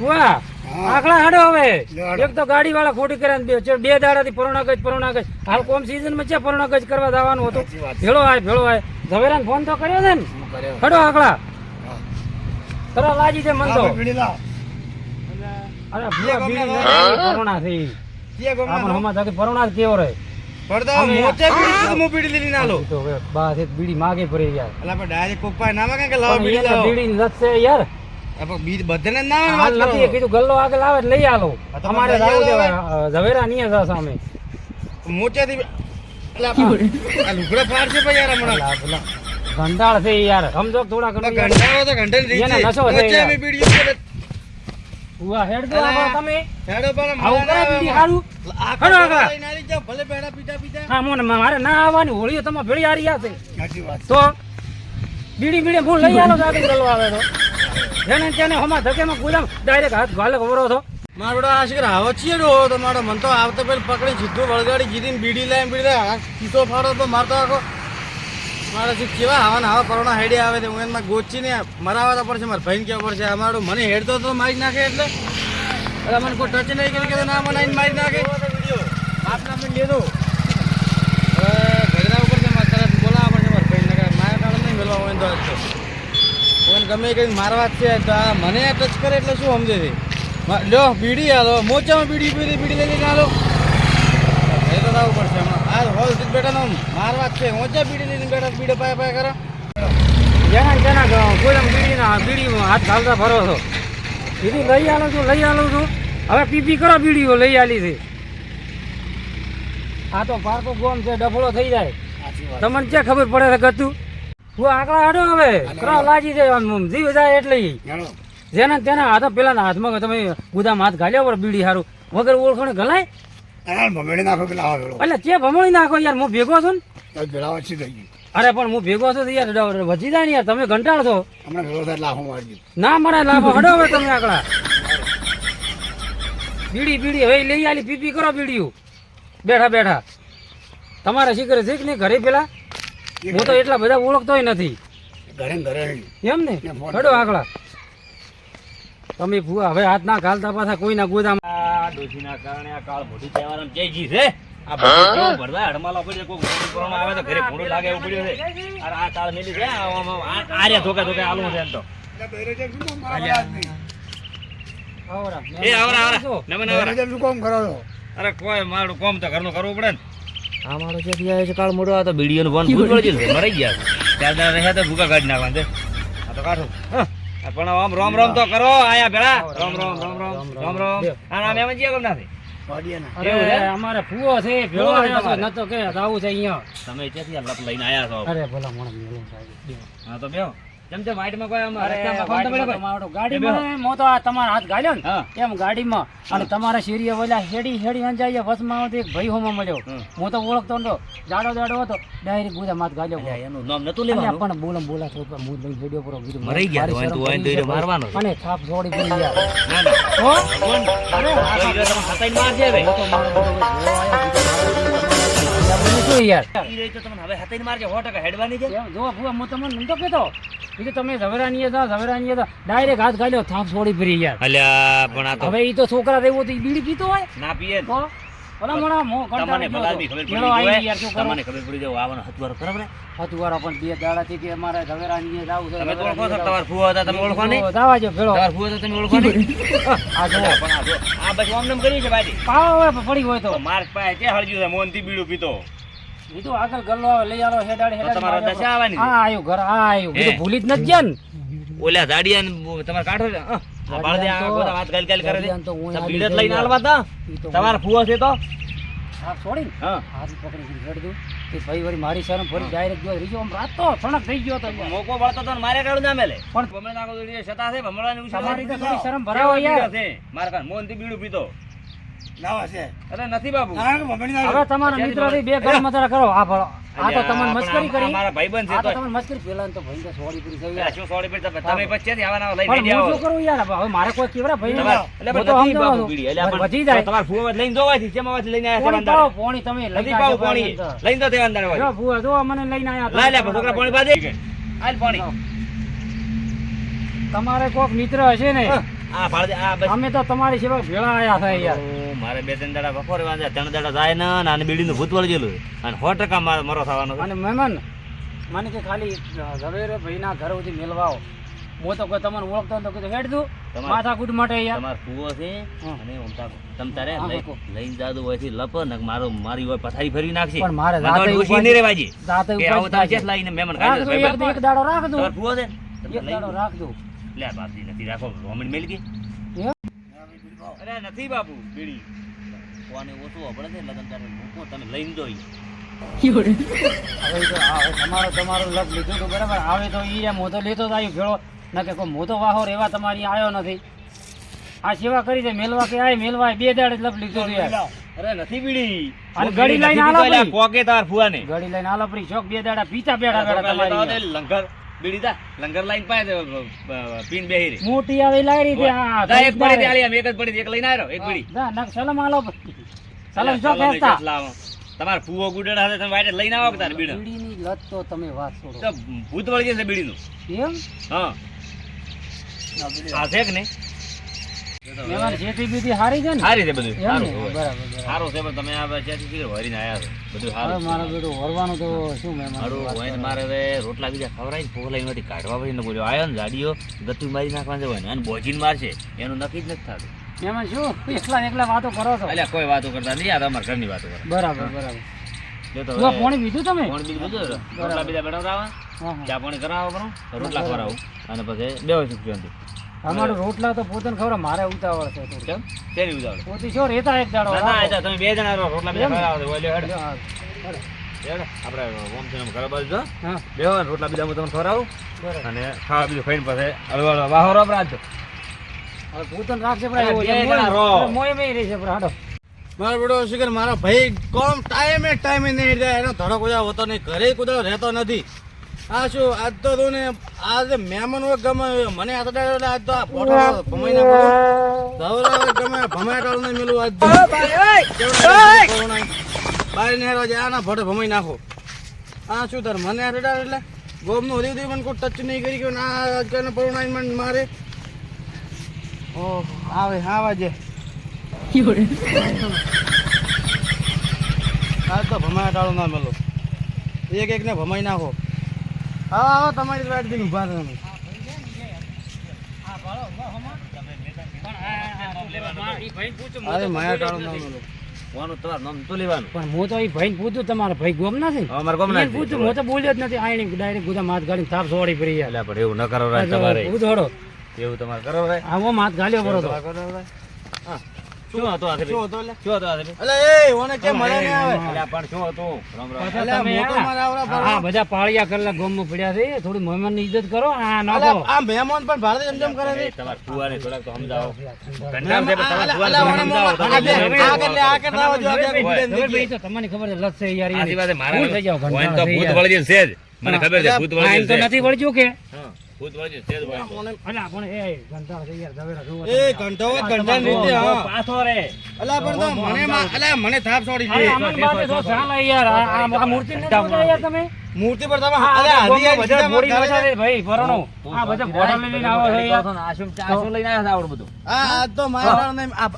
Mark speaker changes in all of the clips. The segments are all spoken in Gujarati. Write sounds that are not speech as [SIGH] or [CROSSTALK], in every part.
Speaker 1: વાહ આકડા હાડો હવે. એક તો ગાડી વાળા ખોટી કરે બે દાડાથી પરોણા ગજ પરોણા ગજ હાલ કોમ સીઝનમાં છે પરોણા ગજ કરવા જવાનું હતું? ભેળો આય ભેળો આય. ઝવેરાને ફોન તો કર્યો છે ને? હડો આકડા
Speaker 2: હા.
Speaker 1: લાજી છે મન તો. અરે પરોણા થઈ પરોણા કેવો રહે.
Speaker 3: બીડી
Speaker 1: માગે પડી
Speaker 3: લાવો બીડી
Speaker 1: લત યાર.
Speaker 3: બધાને ના
Speaker 1: હાલ નથી કીધું ગલ્લો આગળ આવે લઈ આલો. અમારે
Speaker 3: લઈ
Speaker 1: જાવું છે
Speaker 3: આલો
Speaker 1: હવે, ઝવેરા નહીં છે સામે.
Speaker 3: મોટેથી લુગડા ફાડ છે ભાઈ યાર હમણાં.
Speaker 1: પેલા- પેલા છે યાર. સમજો થોડા
Speaker 3: તો ઘંટાળો તો ઘંટાની
Speaker 1: એને નશો છે
Speaker 3: મોચે
Speaker 1: યાર.
Speaker 3: અમે બીડી ઉપર જ-
Speaker 1: ઉવા હેડ દો આવો તમે.
Speaker 3: હેડો પણ મારા ના.
Speaker 1: હારું. આગળ.
Speaker 3: ભલે
Speaker 1: હા મોને મારે આવવાની હોળીઓ તમારે ભેળી હારી છે
Speaker 2: સાચી વાત.
Speaker 1: તો બીડી બીડી ભૂલ લઈ આલો આગળ ગલ્લો આવે તો. જેને તેને હમા ધકેમાં ગુલામ ડાયરેક્ટ હાથ ગાલે ખબરો તો
Speaker 3: મારો બેટો આ શીખર આવો ચીડો તો મારો મન તો આવતો પેલ પકડી સીધું વળગાડી જીરીને બીડી લાઈન બીડી આ કીધો ફાડો તો મારતો આખો. મારે શીખ કેવા આવા આવા કરોના હેડી આવે છે હું એમાં ગોચી ને મરાવા તો પડશે મારે ભાઈને કેવા પડશે અમારું મને હેડતો તો મારી નાખે એટલે. એટલે મને કોઈ ટચ નહીં કર્યું કે ના મને આઈને મારી નાખે. આપના મેં લીધું. હવે ગજરા ઉપર છે મારે તરત બોલાવવા પડશે મારે ભાઈને મારા કાળે નહીં મેળવા હોય તો ગમે કંઈ મારવા છે તો આ મને ટચ કરે એટલે શું સમજે છે? લ્યો બીડી હાલો મોચામાં બીડી બીડી બીડી લઈ લઈને હાલો એ તો થવું પડશે આ હોલ સીટ બેઠા મારવા છે. મોચા બીડી લઈને બેઠા બીડે પાય પાય કરો.
Speaker 1: જેના ને કોઈ બીડી ના બીડીમાં હાથ ઘાલતા ફરો છો. બીડી લઈ આવું છું લઈ આવું છું. હવે પીપી કરો બીડીઓ લઈ આલી છે. આ તો પારકો ગોમ છે ડફળો થઈ જાય. તમને ક્યાં ખબર પડે છે ગતું? હું આકડા હાડો હવે? કરો લાજી જાય જીવ જાય એટલે જેને તેના હાથ પેલાના હાથમાં તમે ગુદામ હાથ ગાલ્યો પર બીડી હારું. વગર ઓળખણ ગલાય?
Speaker 2: પેલા.
Speaker 1: એટલે ચે ભમણી નાખો યાર હું ભેગો છું ને. અરે પણ હું ભેગો છું યાર વધી જાય ને યાર તમે ઘંટાળ છો. ના મારા લાભો હડો હવે તમે આકડા બીડી બીડી હવે લઈ આલી પીપી કરો બીડીયું બેઠા બેઠા. તમારે શીખરે શીખ નહીં ઘરે પેલા હું તો એટલા બધા ઓળખતોય નથી.
Speaker 2: ઘરે ઘરે
Speaker 1: એમ ને? હડો આકડા તમે ભૂવા હવે હાથ ના ઘાલતા પાછા કોઈના ગોદામ
Speaker 4: આ ડોશીના કારણે આ કાળ મોટી તહેવારમાં છે. આ બધું કેવું હડમાલા પડે કોઈ કરવાનું આવે તો ઘરે ભૂંડું લાગે એવું પડ્યું છે. અરે આ તાળ મેલી છે ધોકે ધોકે આલું છે એમ તો.
Speaker 2: કામ કરો છો આદમી?
Speaker 1: આવરા.
Speaker 4: એ આવરા આવરા. નમન આવરા.
Speaker 2: જેમ કરો
Speaker 4: અરે કોઈ મારું કોમ તો ઘરનું કરવું પડે ને.
Speaker 1: આ મારો છે ત્યાં
Speaker 4: છે? કાળ મોડો આ તો બીડીઓનું ફોન ભૂત પડી ગયું છે. મરી ગયા ચાર દાડા રહ્યા તો ભૂકા કાઢી નાખવા આ તો કાઢો. પણ આમ રોમ રોમ તો કરો. આયા ભેળા રોમ રોમ રોમ રોમ રોમ રોમ. આ નામ એમ જીયા કેમ નથી?
Speaker 1: અમારે ફૂવો છે. ભેળો
Speaker 4: છે
Speaker 1: આવ્યો છે, કે આવું છે અહીંયા.
Speaker 4: તમે ત્યાંથી લપ લઈને આયા છો?
Speaker 1: અરે ભલા મોણ મેલો સાહેબ.
Speaker 4: હા તો બેહો. જેમ કોઈ રસ્તામાં
Speaker 1: ગાડીમાં મો તો આ તમારા હાથ ગાલ્યો ને એમ ગાડીમાં. અને તમારા શેરીએ ઓલા હેડી હેડી અંજાઈએ વસમાં આવતો એક ભાઈ હોમાં મળ્યો. હું. તો ઓળખતો નતો. જાડો જાડો હતો. ડાયરેક્ટ ગુદા માથ
Speaker 4: અલ્યા, એનું નામ નતું લેવાનું?
Speaker 1: પણ બોલમ બોલા છો હું હેડ્યો પૂરો
Speaker 4: મરી ગયા તો તો મારવાનો
Speaker 1: અને થાપ છોડી પડી ગયા.
Speaker 4: ના ના.
Speaker 1: હો? અરે
Speaker 4: તો ઈ રહ્યો તમે હતાઈને મારજે હવે.
Speaker 1: તો મારો શું યાર.
Speaker 4: ઈ રહ્યો તો તમને હવે હતાઈને મારજે, સો ટકા હેડવાની છે.
Speaker 1: જો ભૂવા હું તમને નતો કહેતો. કીધું તમે ઝવેરાની હતા ઝવેરાની હતા ડાયરેક્ટ હાથ ગાલ્યો થાપ છોડી પડી યાર.
Speaker 4: અલ્યા, પણ આ તો
Speaker 1: હવે ઈ તો છોકરા રહેવો તો ઈ બીડી પીતો હોય.
Speaker 4: ના પીએ
Speaker 1: તો? ભલા મો
Speaker 4: તમને ભલા ખબર પડી જાય.
Speaker 1: યાર શું કરો
Speaker 4: તમને ખબર પડી જાય, આવવાનો હથવારો બરાબર ને?
Speaker 1: પણ બે દાડાથી કે અમારે ઝવેરાની જાવું છે
Speaker 4: તમે ઓળખો છો,
Speaker 1: ઝવેરાની
Speaker 4: તમારા હતા, તમે ઓળખો નહીં?
Speaker 1: જાવા જો ભેળો
Speaker 4: તમારા ફુવા હતા, તમે ઓળખો નહીં? [LAUGHS]
Speaker 1: આ જો.
Speaker 4: પણ આ જો, આ બસ આમ નામ કર્યું છે બાજી.
Speaker 1: પાવ પડી હોય તો.
Speaker 4: માર્ક પાસે ક્યાં હળગ્યું છે, મોહનથી બીડું પીતો.
Speaker 1: કીધું આગળ ગલ્લો આવે લઈ આલો હેડાડ હેડાડ હેડાડે
Speaker 4: દશા આવવાની.
Speaker 1: આ આયો ઘર આ આયો
Speaker 4: બીજું
Speaker 1: ભૂલી જ ન ગયા ને
Speaker 4: ઓલા દાડિયા ને બો- કાઢો છે, હા. આ બાળદે આ
Speaker 1: તો-
Speaker 4: વાત ગલ ગલ કરે છે.
Speaker 1: તો હું
Speaker 4: તો
Speaker 1: આલી
Speaker 4: બીડે જ લઈને આલવા તા. તમાર ફુવા છે તો
Speaker 1: હાથ છોડીને
Speaker 4: હા
Speaker 1: હાથ પકડી રડ દઉં કે ભાઈ વળી મારી શરમ ફરી જાય ગયો રીજો આમ રાત તો સણક થઈ ગયો તો
Speaker 4: મોકો વળતો તો મારે કાઢું ના મેલે
Speaker 1: પણ
Speaker 4: ભમણા નાખો તો એ છતાં છે ભમણાની ઉછેર
Speaker 1: તમારી તો થોડી શરમ ભરાવો યાર.
Speaker 4: પીતો છે? મોનથી બીડું પીતો. અરે નથી બાબુ.
Speaker 1: હવે તમારા મિત્રોથી બે ગણ મતરા કરો. આ ભળો. આ તો તમને મસ્કરી કરી.
Speaker 4: મારા ભાઈબંધ છે
Speaker 1: તો
Speaker 4: તો
Speaker 1: તમને મસ્કરી પેલા તો ભાઈ તો સોરી પૂરી થઈ
Speaker 4: શું સોરી પડી? તમે તમે પછી ક્યાંથી આવા નવા લઈને
Speaker 1: પણ
Speaker 4: બેઠા
Speaker 1: હું
Speaker 4: આવો?
Speaker 1: શું કરું યાર? હવે મારે કોઈ કેવડા ભાઈ
Speaker 4: તમારે- એટલે નથી બાબુ બીડી. એટલે પણ
Speaker 1: વધી જાય.
Speaker 4: તમારા ફુવા લઈને જોવાથી શેમાં વાથી લઈને આયા
Speaker 1: પોણી
Speaker 4: છે
Speaker 1: પોણી તમે લઈ
Speaker 4: નથી પાવું લઈને તો તે વાંધારે
Speaker 1: જો
Speaker 4: હોય.
Speaker 1: જો મને લઈને આયા
Speaker 4: લાય લે છોકરા પાણી પાજે હાલ પાણી
Speaker 1: તમારે કોક મિત્ર હશે ને.
Speaker 4: આ ભાડે આ બસ
Speaker 1: અમે તો તમારી સેવા ભેળા આયા થાય યાર.
Speaker 4: મારે બે ત્રણ દાડા બપોર વાંધે ત્રણ દાડા જાય ને અને આને બીડીનું ભૂત વળી ગયેલું અને સો ટકા મારો મરો થવાનો
Speaker 1: અને મહેમાન મને કે ખાલી ઝવેર ભાઈના ઘર સુધી મેળવા આવો હું તો કોઈ તમને ઓળખતો તો કીધું હેડ દઉં. માથાકૂટ માટે યાર.
Speaker 4: તમારો ફુવો છે અને તમ તારે. લઈને જાદુ હોયથી લપ ને મારો મારી હોય પથારી ફેરવી નાખશે.
Speaker 1: પણ મારે
Speaker 4: મને તો
Speaker 1: દાંતે
Speaker 4: ડોશી
Speaker 1: ઉપાડી-
Speaker 4: નહીં રેવાજી.
Speaker 1: દાંતે
Speaker 4: ઉપર
Speaker 1: છે.
Speaker 4: લઈને મહેમાન કાઢી
Speaker 1: એક દાડો રાખ દઉં
Speaker 4: ફુવો છે
Speaker 1: એક દાડો રાખ દઉં
Speaker 4: લે બાપજી નથી રાખો રોમણ મેલ ગઈ અરે નથી બાપુ બીડી. કોને ઓછું આપણે છે લગન તારે મૂકો તમે લઈને દો ઈ.
Speaker 1: હવે તો આ હવે તમારો તમારો લગ લીધું તો બરાબર. આવે તો ઈ એમ હું લેતો જ આવ્યો ભેળો. ના કે કોઈ મોટો વાહો રેવા તમારી આવ્યો નથી. આ સેવા કરી છે મેલવા કે આય મેલવા બે દાડે લપ લીધું યાર.
Speaker 4: અરે નથી બીડી.
Speaker 1: અને
Speaker 4: બીડી?
Speaker 1: લઈને આલો
Speaker 4: કોકે તાર ફુવાને
Speaker 1: ગાડી લઈને આલો પડી શોખ બે દાડા પીતા તમારી
Speaker 4: ને
Speaker 1: યાર.
Speaker 4: લંગર. બીડી તા લંગર લાઈન પાય પીન બેહી
Speaker 1: મોટી આવી લાઈ રહી આ
Speaker 4: જા, એક પડી. આલી આમ એક જ પડી એક લઈને આવ્યો એક પડી.
Speaker 1: જા, નક સલમ આલો સલમ ખેંચતા
Speaker 4: કેટલા તમાર ફૂવો ગુડેડા હાથે તમે વાટે લઈને આવો કે તાર બીડો?
Speaker 1: બીડીની લત તો તમે વાત છોડો.
Speaker 4: તો ભૂત વળી જશે બીડીનું.
Speaker 1: એમ?
Speaker 4: હા. આ છે કે નહીં?
Speaker 1: એમાં જેથી હારી છે ને?
Speaker 4: સારી છે બધું. સારું
Speaker 1: ને?
Speaker 4: હોય.
Speaker 1: બરાબર બરાબર.
Speaker 4: સારું છે પણ તમે આ ત્યાંથી શીખર વળીને છો. બધું સારું
Speaker 1: મારો બેટો વરવાનું તો શું મહેમાન
Speaker 4: સારું હોય મારે રોટલા બીજા ખવડાવીને ફોગલા કાઢવા પછી બોલ્યો આવ્યો ને ગાડીઓ ગતું મારી નાખવાનું હોય ને. અને બોજીને મારશે. એનું નક્કી જ નથી થતું.
Speaker 1: મહેમાન શું? એકલા એકલા વાતો કરો છો?
Speaker 4: એટલે કોઈ વાતો કરતા નહીં. આ તમારા ઘરની વાતો કરો.
Speaker 1: બરાબર બરાબર. પાણી પીધું તમે?
Speaker 4: બીજું બધું રોટલા બીજા બનાવડાવા
Speaker 1: હા, હા.
Speaker 4: ચા પાણી કરાવો બરો રોટલા ખવડાવું. અને પછી બે વર્ષ શાંતિ
Speaker 1: અમારું રોટલા તો પોતે ખબર મારે ઉતાવળ છે
Speaker 4: કેમ? કેની ઉતાવળ?
Speaker 1: પોતી શું રહેતા એક દાડો?
Speaker 4: ના ના તમે બે જણા રોટલા બીજા? ખવડાવો ઓલે હેડ.
Speaker 1: હેડો.
Speaker 4: આપણે ઓમ છે એમ ઘરે બાજુ જો
Speaker 1: હા.
Speaker 4: બેહો રોટલા બીજા હું તમને ખવડાવું. અને ખાવા બીજું ખાઈને પછી હળવળ વાહો રાબ રાખજો.
Speaker 1: હવે પોતાને રાખશે પણ
Speaker 4: બે
Speaker 1: છે. મોય- રહેશે પણ હાડો.
Speaker 3: મારો બેટો શિકર મારો ભાઈ કોમ ટાઈમે ટાઈમે નહીં રહે એનો ધડો કોઈ હોતો નહીં ઘરે કુદરો રહેતો નથી. આ શું આજ તો તું ને આજે મહેમાન હોય ગમે મને આ તડા એટલે આજ તો આ ફોટો ભમાઈ નાખો. ગમે ભમાટાળું નહીં મેલું આજ બહાર ને હેરવા જાય આના ફોટો ભમાઈ નાખો. આ શું તાર મને આ રડાર એટલે? ગોમનું હરી હરી મને કોઈ ટચ નહીં કરી ગયો ના આજકાલના પરુણાઈ મન મારે. ઓહ આવે હા વાજે [LAUGHS] આ તો ભમાયા ટાળો ના મેલો. એક એક ને ભમાઈ નાખો. આવો આવો તમારી વાટથી ઊભા રહો અરે માયા
Speaker 4: તમારું નામ તો લેવાનું.
Speaker 1: પણ હું તો એ ભાઈને પૂછ્યું તમારા ભાઈ ગોમ નથી?
Speaker 4: અમારે ગમ
Speaker 1: નથી. પૂછ્યું હું તો બોલ્યો જ નથી આઈને ડાયરેક્ટ ગુદા માથ ગાડીને તાપ સોડી પડી
Speaker 4: એટલે પણ એવું ન કરો રાજ તમારે.
Speaker 1: એવું થોડો
Speaker 4: એવું તમારે કરો રાજ
Speaker 1: આવો માથ ગાલ્યો તો
Speaker 4: શું હતું આ
Speaker 3: શું હતો એટલે?
Speaker 4: શું હતું આ
Speaker 3: અલે એ ઓને કેમ મળે નહીં આવે.
Speaker 4: અલ્યા પણ શું હતું? રામ રામ.
Speaker 1: પાછા
Speaker 3: મોટો મારા આવડા
Speaker 1: બધા પાળિયા કરેલા ગોમમાં પડ્યા છે. થોડી મહેમાનની ઇજ્જત કરો આ
Speaker 3: અલે
Speaker 1: નાખો.
Speaker 3: આ મહેમાન પણ ભારત એમ કરે છે.
Speaker 4: એ ફુવાને થોડાક તો સમજાવો.
Speaker 3: મહેમાન-
Speaker 4: છે તમારા ફુવાને સમજાવો.
Speaker 3: આ કે- આ કે લે, આ કે લાવો જો, આ કે.
Speaker 1: તો તમને ખબર છે લત છે યાર
Speaker 4: આથી
Speaker 1: એની.
Speaker 4: મારા
Speaker 1: થઈ જાવ,
Speaker 4: હોય તો ભૂત વળી જશે જ. મને ખબર છે ભૂત વળી
Speaker 1: આઈને તો નથી વળગ્યું કે?
Speaker 4: હા, ભૂત વળી જશે જ
Speaker 1: અલા પણ એ ઘંટાળા છે યાર ઝવેરા જોવો
Speaker 3: એ ઘંટો હોય, ઘંટાની હા.
Speaker 4: પાછો રે.
Speaker 3: અલા, પણ તો મને અલા, મને થાપ છોડી
Speaker 1: અરે અમન બાજુ તો ચાલે યાર આ મૂર્તિ નથી જોતા યાર તમે.
Speaker 3: મૂર્તિ પર તમે
Speaker 1: છે. ભાઈ ભરણો. આ બધા બોટલ લઈને આવો છે. યાર
Speaker 4: આશુમ આશુમ લઈને આવ્યા આવડ બધું.
Speaker 3: આ આ તો મારા નહીં આ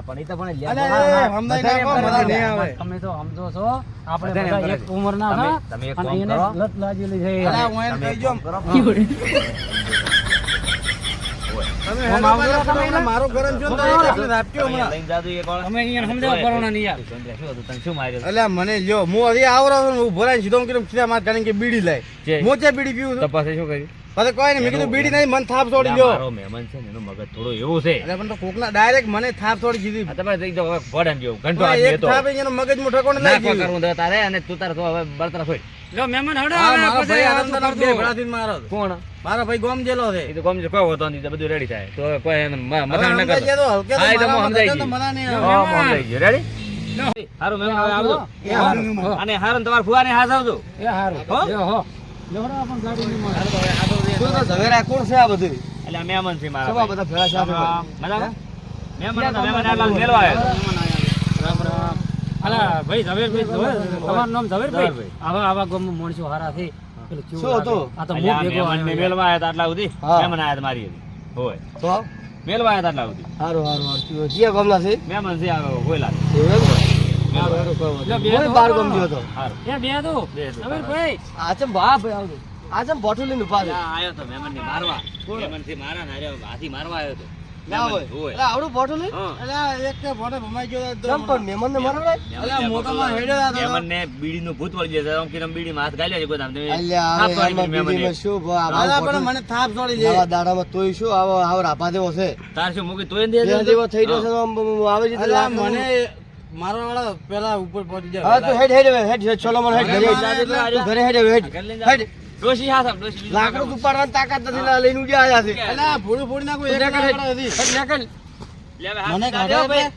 Speaker 4: પણ ઈ તો પણ લે-
Speaker 3: આવે.
Speaker 1: તમે તો સમજો છો આપણે બધા એક
Speaker 4: ઉંમર
Speaker 1: ના
Speaker 4: તમે- તમે એક કામ કરો.
Speaker 1: લત લાગેલી છે.
Speaker 3: અલા. હું એને કહી
Speaker 4: એક [LAUGHS]
Speaker 3: જોમ.
Speaker 4: કામ કરો.
Speaker 3: તમે
Speaker 1: આમ
Speaker 3: હેલો
Speaker 1: આવજો
Speaker 3: પાછા
Speaker 1: તમે
Speaker 3: હમણાં મારું ગરમ છો તો એક એકને ધાપટ્યો
Speaker 4: અહીંયા
Speaker 3: હમણાં.
Speaker 4: લઈને જાદુ એક વાર.
Speaker 1: તમે અહીંયા સમજાવો ભરણો નહીં યાર
Speaker 4: તને શું માર્યું?
Speaker 3: અલ્યા મને લ્યો હું હજી આવરો છું ને સીધો હું કીધું સીધા માર કાઢીને કે બીડી લાય. હું બીડી પીવું છું
Speaker 4: તપાસે શું કર્યું?
Speaker 3: અરે કોઈ નહીં મેં કીધું બીડી નહીં મને થાપ છોડી ગયો
Speaker 4: મારો મહેમાન છે ને એનો મગજ થોડો એવો છે
Speaker 3: એટલે પણ તો કોકના ડાયરેક્ટ મને થાપ છોડી દીધી
Speaker 4: તમે તમારે જાવ તો હવે જેવું, ઘંટો આ
Speaker 3: એક થાપ એનો મગજમાં ઠેકાણું
Speaker 4: ના
Speaker 3: લાગી ગયું.
Speaker 4: તારે અને તું તારે તો હવે બળતરા છોડ.
Speaker 1: જો મહેમાન હડો
Speaker 3: હા,
Speaker 1: અને
Speaker 3: મારો
Speaker 1: પછી
Speaker 3: ભાઈ આનંદના બે ભેળાથી મારો
Speaker 4: કોણ
Speaker 3: મારો ભાઈ ગોમ જેલો છે
Speaker 4: એ તો ગમે તે કોઈ હોતો નથી બધું રેડી થાય તો કોઈ એને મથાણ ન કરતો.
Speaker 3: ગયો તો, હલકે તો
Speaker 4: હા, એ તો હું સમજાઈ
Speaker 3: થતો તો
Speaker 4: ગયું.
Speaker 3: મના નહીં
Speaker 1: જો,
Speaker 3: આવે.
Speaker 4: હા, સમજાઈ ગયો. રેડી? હારું, મહેમાન આવજો.
Speaker 1: એ હારું. હો.
Speaker 4: અને હારું તમારા ફુવાને હાથ આવજો.
Speaker 1: એ હારું
Speaker 4: હો?
Speaker 1: હો લેવડો આપણ ગાડી નહીં મળે
Speaker 3: તો ઝવેરા કોણ છે આ બધું
Speaker 4: એટલે મહેમાન છે મારા
Speaker 3: બધા ભેળા છે આ
Speaker 4: હા,
Speaker 3: બધા.
Speaker 4: મજામાં? મહેમાન મહેમાન મેળવા આવ્યા.
Speaker 1: અલા ભાઈ ઝવેરભાઈ તમારું નામ ઝવેરભાઈ. આવા આવા ગામમાં માણસો હારા છે.
Speaker 3: શું? હતું?
Speaker 1: આ તો હું ભેગો
Speaker 4: મેળવા હતા આટલા સુધી. મહેમાન આયા મારી હારે. હોય.
Speaker 3: તો
Speaker 4: મેલવા આયા હતા એટલા સુધી?
Speaker 5: હારું હારું હારું. જીયા ગામના છે?
Speaker 4: મહેમાન છે આવે હોયલા
Speaker 5: એવું એમ? બાર ગામ ગયો હતો.
Speaker 1: બે દો
Speaker 4: બે દો.
Speaker 1: અમીરભાઈ
Speaker 5: આ ચમ ભા ભાઈ આવજો. આ ચમ બોટલ લઈને ઊભા છે
Speaker 4: આયો તો મહેમાન ને મારવા. મહેમાનથી મારા ને હારે હાથી મારવા આવ્યો તો.
Speaker 5: ના હોય એટલે આવડું બોટલ એટલે એક કે બોટલ ભમાઈ ગયો તો પણ મહેમાન ને મારો એટલે મોટા માં હેડ્યો હતો
Speaker 4: મહેમાન ને બીડીનું ભૂત વળી જાય આમ કે આમ બીડીમાં હાથ ગાલ્યા છે કોઈ તમે થાપ
Speaker 5: હવે
Speaker 4: પાડી
Speaker 5: આમાં શું ભા,
Speaker 3: દાદા પણ મને થાપ છોડી દે
Speaker 5: આવા દાડામાં તોય શું આવો આવો છે
Speaker 4: તાર શું મૂકી તોય દે
Speaker 5: બે થઈ રહ્યો છે આમ આવે છે
Speaker 3: મને મારવા વાળા પેલા ઉપર પહોંચી જાય
Speaker 5: હા તો હેડ હેડ હેડ હેડ મને હેડ ઘરે હેડ. હેડ
Speaker 4: ડોશી ડોશી
Speaker 5: લાકડું. ઉપાડવાની તાકાત નથી લા, લઈને ઉડી આવ્યા છે
Speaker 3: અલ્યા ફોડી ફોડી નાખું એક
Speaker 5: હેડ, હેડ,
Speaker 3: લાકડા હતી.
Speaker 5: હેડ, હેડ, હેડ.
Speaker 4: લે હવે હાથ
Speaker 3: મને
Speaker 4: ભાઈ.